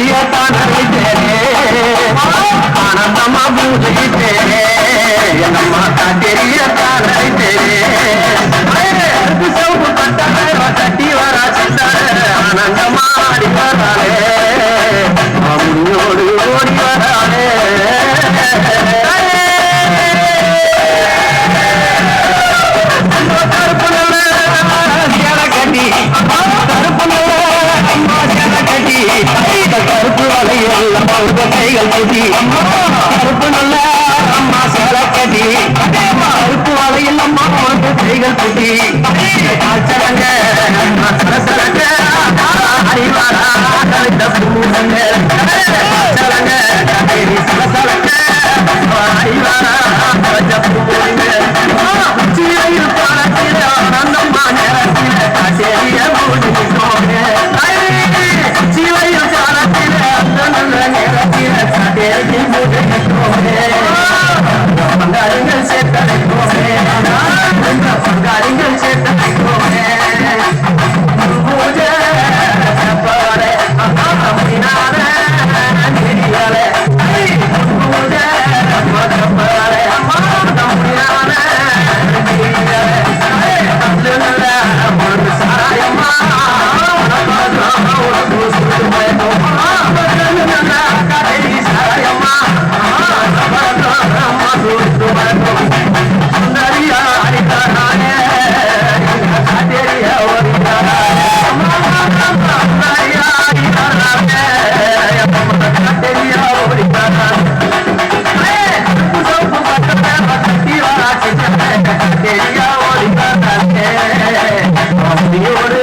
செய்ய தான் ஆனந்தமா பூஜையிட்டேன். கருப்பணல் Yeah. Señor